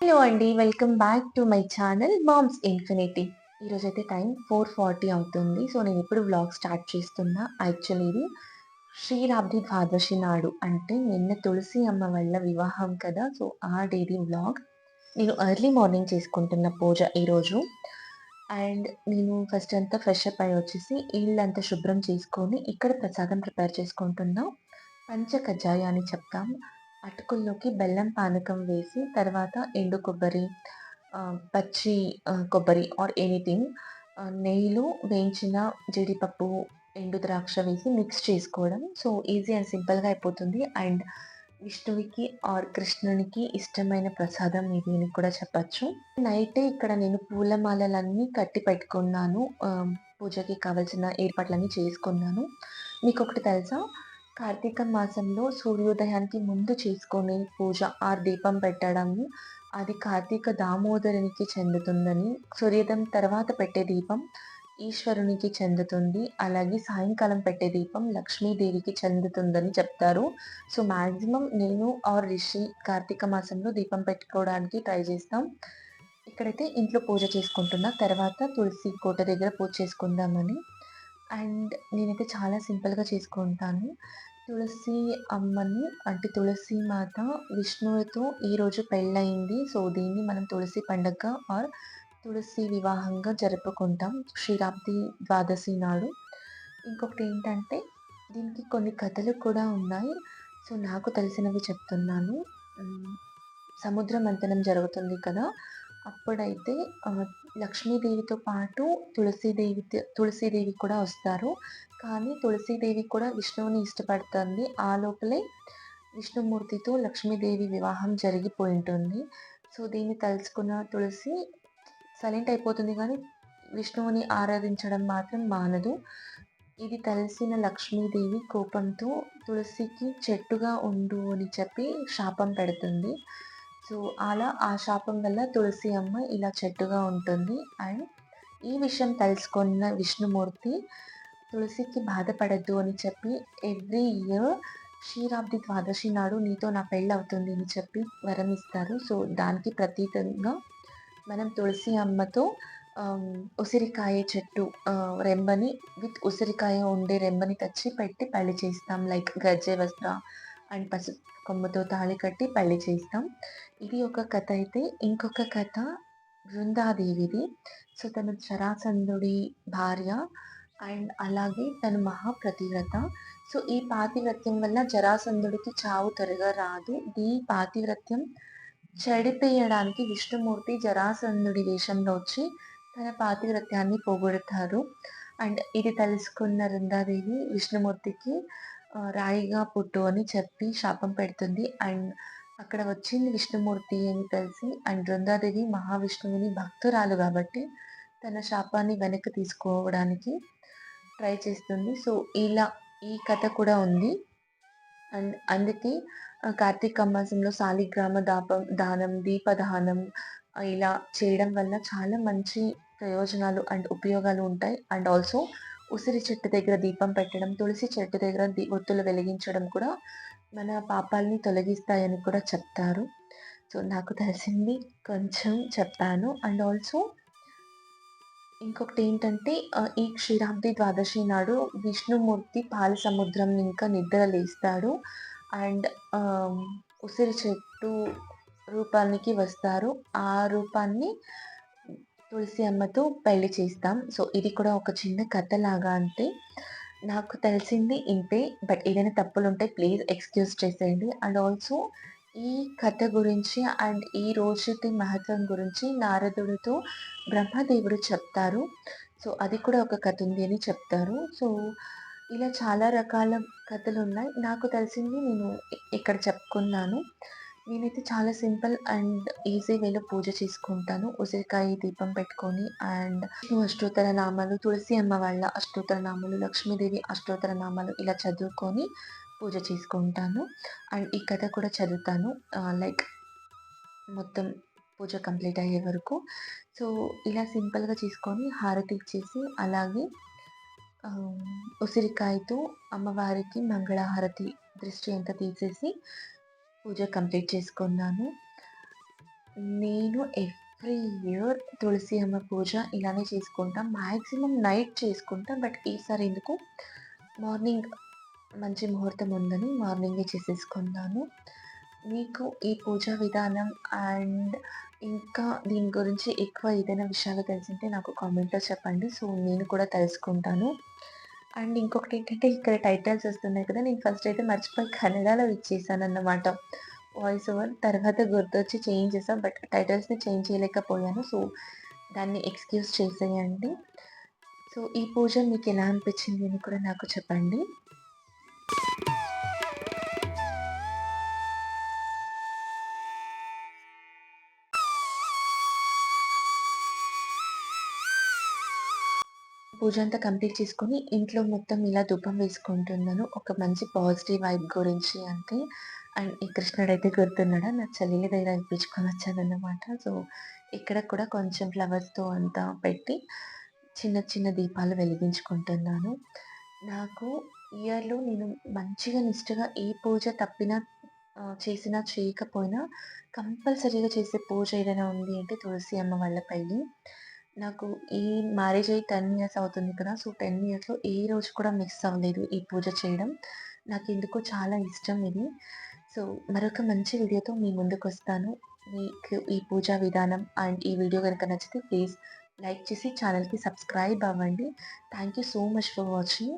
Hello అండి welcome back to my channel moms infinity. అయితే time four forty అవుతుంది. So నేను ఇప్పుడు వ్లాగ్ స్టార్ట్ చేస్తున్నా. యాక్చువల్లీ ఇది శ్రీరాబ్ది ద్వాదశి నాడు. అంటే నిన్న తులసి అమ్మ వల్ల వివాహం కదా. సో ఆ డేది వ్లాగ్. నేను ఎర్లీ మార్నింగ్ చేసుకుంటున్న పూజ ఈరోజు. అండ్ నేను ఫస్ట్ అంతా ఫ్రెష్ అప్ అయ్యి వచ్చేసి ఇళ్ళంతా శుభ్రం చేసుకొని ఇక్కడ ప్రసాదం ప్రిపేర్ చేసుకుంటున్నాం. పంచ కజ్జాయ అని చెప్తాం. అటుకుల్లోకి బెల్లం పానకం వేసి తర్వాత ఎండు కొబ్బరి పచ్చి కొబ్బరి ఆర్ ఎనీథింగ్ నెయ్యిలో వేయించిన జీడిపప్పు ఎండు ద్రాక్ష వేసి మిక్స్ చేసుకోవడం. సో ఈజీ అండ్ సింపుల్గా అయిపోతుంది. అండ్ విష్ణువుకి ఆర్ కృష్ణునికి ఇష్టమైన ప్రసాదం ఇది అని కూడా చెప్పచ్చు. నైటే ఇక్కడ నేను పూలమాలలన్నీ కట్టి పెట్టుకున్నాను. పూజకి కావాల్సిన ఏర్పాట్లన్నీ చేసుకున్నాను. మీకు ఒకటి తెలుసా? కార్తీక మాసంలో సూర్యోదయానికి ముందు చేసుకునే పూజ ఆ దీపం పెట్టడం అది కార్తీక దామోదరునికి చెందుతుందని సూర్యోదయం తర్వాత పెట్టే దీపం ఈశ్వరునికి చెందుతుంది. అలాగే సాయంకాలం పెట్టే దీపం లక్ష్మీదేవికి చెందుతుందని చెప్తారు. సో మ్యాక్సిమం నేను ఆర్ రిషి కార్తీక మాసంలో దీపం పెట్టుకోవడానికి ట్రై చేస్తాం. ఇక్కడైతే ఇంట్లో పూజ చేసుకుంటున్నా. తర్వాత తులసి కోట దగ్గర పూజ చేసుకుందామని. అండ్ నేనైతే చాలా సింపుల్గా చేసుకుంటాను. తులసి అమ్మని అంటే తులసి మాత విష్ణువుతో ఈరోజు పెళ్ళయింది. సో దీన్ని మనం తులసి పండగ ఆర్ తులసి వివాహంగా జరుపుకుంటాం. క్షీరాబ్ది ద్వాదశి నాడు. ఇంకొకటి ఏంటంటే దీనికి కొన్ని కథలు కూడా ఉన్నాయి. సో నాకు తెలిసినవి చెప్తున్నాను. సముద్ర మంతనం జరుగుతుంది కదా. అప్పుడైతే లక్ష్మీదేవితో పాటు తులసీదేవి తులసీదేవి కూడా వస్తారు. కానీ తులసీదేవి కూడా విష్ణువుని ఇష్టపడుతుంది. ఆ లోపలే విష్ణుమూర్తితో లక్ష్మీదేవి వివాహం జరిగిపోయి ఉంటుంది. సో దీన్ని తలుచుకున్న తులసి సైలెంట్ అయిపోతుంది కానీ విష్ణువుని ఆరాధించడం మాత్రం మానదు. ఇది తెలిసిన లక్ష్మీదేవి కోపంతో తులసికి చెట్టుగా ఉండు అని చెప్పి శాపం పెడుతుంది. సో అలా ఆ శాపం వల్ల తులసి అమ్మ ఇలా చెట్టుగా ఉంటుంది. అండ్ ఈ విషయం తెలుసుకున్న విష్ణుమూర్తి తులసికి బాధపడద్దు అని చెప్పి ఎవ్రీ ఇయర్ క్షీరాబ్ది ద్వాదశి నాడు నీతో నా పెళ్ళి అవుతుంది అని చెప్పి వరం ఇస్తారు సో దానికి ప్రతీకంగా మనం తులసి అమ్మతో ఉసిరికాయ చెట్టు రెమ్మని విత్ ఉసిరికాయ ఉండే రెంబని తెచ్చి పెట్టి పెళ్ళి చేస్తాం. లైక్ గజ్జె వస్త్ర అండ్ పసుపు కొమ్మతో తాళి కట్టి పెళ్ళి చేస్తాం. ఇది ఒక కథ అయితే. ఇంకొక కథ బృందాదేవిది సో తను జరాసంధుడి భార్య అండ్ అలాగే తను మహాప్రతివ్రత. సో ఈ పాతివ్రత్యం వల్ల జరాసంధుడికి చావు త్వరగా రాదు. ఈ పాతివ్రత్యం చెడిపేయడానికి విష్ణుమూర్తి జరాసంధుడి వేషంలో వచ్చి తన పాతివ్రత్యాన్ని పోగొడతారు. అండ్ ఇది తెలుసుకున్న వృందాదేవి విష్ణుమూర్తికి రాయిగా పుట్టు అని చెప్పి శాపం పెడుతుంది. అండ్ అక్కడ వచ్చింది విష్ణుమూర్తి అని తెలిసి అండ్ బృందాదేవి మహావిష్ణువుని భక్తురాలు కాబట్టి తన శాపాన్ని వెనక్కి తీసుకోవడానికి ట్రై చేస్తుంది. సో ఇలా ఈ కథ కూడా ఉంది. అండ్ అందుకే కార్తీక మాసంలో శాలిగ్రామ దాపం దానం దీపదానం ఇలా చేయడం వల్ల చాలా మంచి ప్రయోజనాలు అండ్ ఉపయోగాలు ఉంటాయి. అండ్ ఆల్సో ఉసిరి చెట్టు దగ్గర దీపం పెట్టడం తులసి చెట్టు దగ్గర దీ ఒత్తులు వెలిగించడం కూడా మన పాపాలని తొలగిస్తాయని కూడా చెప్తారు. సో నాకు తెలిసింది కొంచెం చెప్పాను. అండ్ ఆల్సో ఇంకొకటి ఏంటంటే ఈ క్షీరాబ్ది ద్వాదశి నాడు విష్ణుమూర్తి పాల సముద్రం ఇంకా నిద్ర లేస్తాడు. అండ్ ఉసిరి చెట్టు రూపానికి వస్తారు. ఆ రూపాన్ని తులసి అమ్మతో పెళ్ళి చేస్తాం. సో ఇది కూడా ఒక చిన్న కథ లాగా అంటే నాకు తెలిసింది ఇంతే. బట్ ఏదైనా తప్పులు ఉంటే ప్లీజ్ ఎక్స్క్యూజ్ చేసేయండి. అండ్ ఆల్సో ఈ కథ గురించి అండ్ ఈ రోజుటి మహత్వం గురించి నారదుడితో బ్రహ్మదేవుడు చెప్తారు. సో అది కూడా ఒక కథ ఉంది అని చెప్తారు. సో ఇలా చాలా రకాల కథలు ఉన్నాయి నాకు తెలిసింది నేను ఇక్కడ చెప్పుకున్నాను. నేనైతే చాలా సింపుల్ అండ్ ఈజీ వేలో పూజ చేసుకుంటాను. ఉసిరికాయ దీపం పెట్టుకొని అండ్ అష్టోత్తర నామాలు తులసి అమ్మ వాళ్ళ అష్టోత్తర నామాలు లక్ష్మీదేవి అష్టోత్తర నామాలు ఇలా చదువుకొని పూజ చేసుకుంటాను. అండ్ ఈ కథ కూడా చదువుతాను. లైక్ మొత్తం పూజ కంప్లీట్ అయ్యే వరకు. సో ఇలా సింపుల్గా చేసుకొని హారతి ఇచ్చేసి అలాగే ఉసిరికాయతో అమ్మవారికి మంగళహారతి దృష్టి అంతా తీసేసి పూజ కంప్లీట్ చేసుకున్నాను. నేను ఎవ్రీ ఇయర్ తులసి అమ్మ పూజ ఇలానే చేసుకుంటాం మ్యాక్సిమం నైట్ చేసుకుంటాం బట్ ఈసారి ఎందుకు మార్నింగ్ మంచి ముహూర్తం ఉందని మార్నింగే చేసేసుకున్నాను. మీకు ఈ పూజా విధానం అండ్ ఇంకా దీని గురించి ఎక్కువ ఏదైనా విషయాలు తెలిసింటే నాకు కామెంట్‌లో చెప్పండి. సో, నేను కూడా తెలుసుకుంటాను. అండ్ ఇంకొకటి ఏంటంటే ఇక్కడ టైటిల్స్ వస్తున్నాయి కదా! నేను ఫస్ట్ అయితే మర్చిపోయి కన్నడలో ఇచ్చేసాను అన్నమాట వాయిస్ ఓవర్. తర్వాత గుర్తొచ్చి చేంజ్ చేసాం బట్ టైటిల్స్‌ని చేంజ్ చేయలేకపోయాను. సో, దాన్ని ఎక్స్‌క్యూజ్ చేసేయండి. సో, ఈ పూజ మీకు ఎలా అనిపించింది అని కూడా నాకు చెప్పండి. పూజ అంతా కంప్లీట్ చేసుకొని ఇంట్లో మొత్తం ఇలా ధూపం వేసుకుంటున్నాను. ఒక మంచి పాజిటివ్ వైబ్ గురించి అంటే అండ్ ఈ కృష్ణుడైతే గుర్తున్నాడా నా చెల్లెలి దగ్గర ఇప్పించుకొని వచ్చానన్నమాట. సో, ఇక్కడ కూడా కొంచెం ఫ్లవర్స్‌తో అంతా పెట్టి చిన్న చిన్న దీపాలు వెలిగించుకుంటున్నాను. నాకు ఇయర్‌లో నేను మంచిగా నిష్టగా ఏ పూజ తప్పినా చేసినా చేయకపోయినా కంపల్సరీగా చేసే పూజ ఏదైనా ఉంది అంటే తులసి అమ్మ వాళ్ళ పెళ్ళి నాకు ఈ మ్యారేజ్ అయ్యి 10 ఇయర్స్ అవుతుంది కదా! సో, 10 ఇయర్స్‌లో ఏ రోజు కూడా మిస్ అవ్వలేదు ఈ పూజ చేయడం. నాకు ఎందుకో చాలా ఇష్టం ఇది. సో, మరొక మంచి వీడియోతో మీ ముందుకు వస్తాను మీకు ఈ పూజా విధానం అండ్ ఈ వీడియో కనుక నచ్చితే ప్లీజ్ లైక్ చేసి ఛానల్కి సబ్స్క్రైబ్ అవ్వండి. Thank you so much for watching.